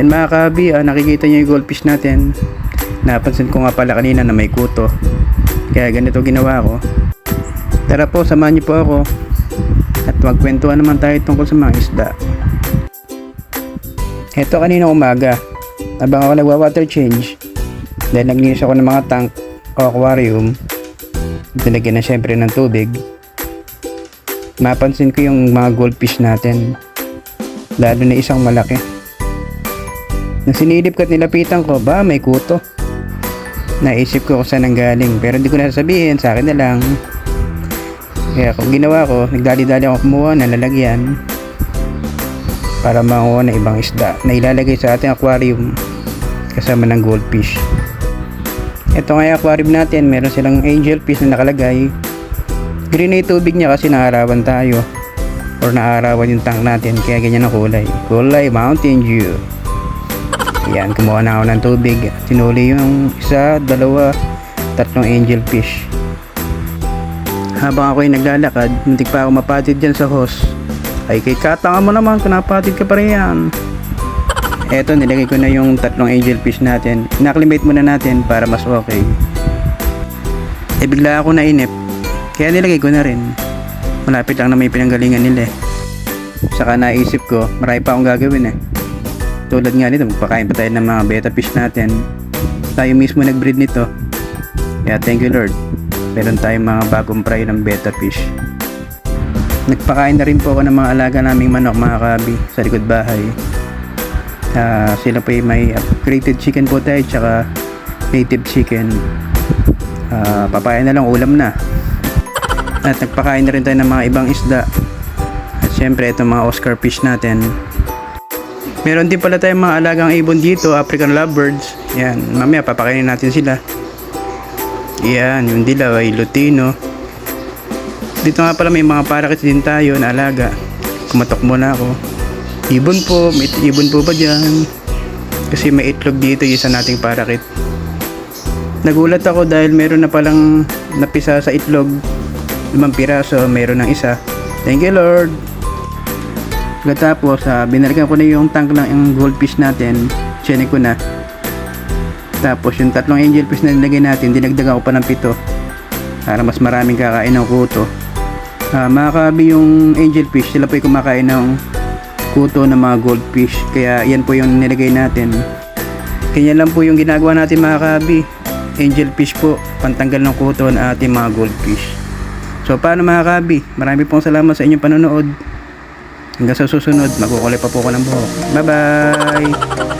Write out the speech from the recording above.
Yan mga kabi, ah, nakikita nyo yung goldfish natin. Napansin ko nga pala kanina na may kuto. Kaya ganito ginawa ko. Tara po, samahan niyo po ako. At magkwentuhan naman tayo tungkol sa mga isda. Heto kanina umaga. Habang ako nagwa-water change. Dahil naglinis ako ng mga tank o aquarium. Dinagyan na syempre ng tubig. Mapansin ko yung mga goldfish natin. Lalo na isang malaki. Nang sinilip ko at nilapitan ko, ba may kuto. Naisip ko kung saan ang galing pero hindi ko na sasabihin, sa akin na lang. Kaya kung ginawa ko, nagdali-dali ako kumuha ng lalagyan para makuha ng ibang isda na ilalagay sa ating aquarium kasama ng goldfish. Ito nga aquarium natin, meron silang angelfish na nakalagay. Green na tubig niya kasi naarawan tayo or naarawan yung tank natin kaya ganyan ang kulay. Kulay Mountain Dew. Yan, kumuha na ako ng tubig. Tinuli yung isa, dalawa, tatlong angelfish. Habang ako'y naglalakad, muntik pa ako mapatid dyan sa hose. Ay kay katanga mo naman, kung napatid ka pa rin yan. Eto, nilagay ko na yung tatlong angelfish natin. Inacclimate muna natin para mas okay. Eh bigla ako nainip. Kaya nilagay ko na rin. Malapit lang na may pinanggalingan nila eh. Saka naisip ko, marami pa akong gagawin eh. Tulad nga nito, magpakain pa tayo ng mga beta fish natin. Tayo mismo nag-breed nito. Kaya thank you Lord. Meron tayong mga bagong fry ng beta fish. Nagpakain na rin po ako ng mga alaga naming manok mga kabi sa likod bahay. Ah, sila po ay may upgraded chicken po tayo tsaka native chicken. Ah, papain na lang ulam na. At nagpakain na rin tayo ng mga ibang isda. At syempre itong mga Oscar fish natin. Meron din pala tayong mga alagang ibon dito, African lovebirds. Yan, mamaya papakainin natin sila. Yan, yung dilaw ay Lutino. Dito nga pala may mga parakits din tayo na alaga. Kumatok muna ako. Ibon po, may ibon po ba dyan? Kasi may itlog dito yung isa nating parakit. Nagulat ako dahil meron na palang napisa sa itlog. Limang piraso, meron ng isa. Thank you Lord! Pagkatapos, uh, binalikan ko na yung tank ng yung goldfish natin. Chinek ko na. Tapos yung tatlong angelfish na nilagay natin, dinagdagan ko pa ng pito. Para mas maraming kakain ng kuto. Uh, mga kabi yung angelfish, sila po yung kumakain ng kuto ng mga goldfish. Kaya yan po yung nilagay natin. Kanya lang po yung ginagawa natin mga kabi. Angelfish po, pantanggal ng kuto ng ating mga goldfish. So paano mga kabi? Marami pong salamat sa inyong panonood. Hanggang sa susunod, magkukulay pa po ako ng buhok. Bye-bye!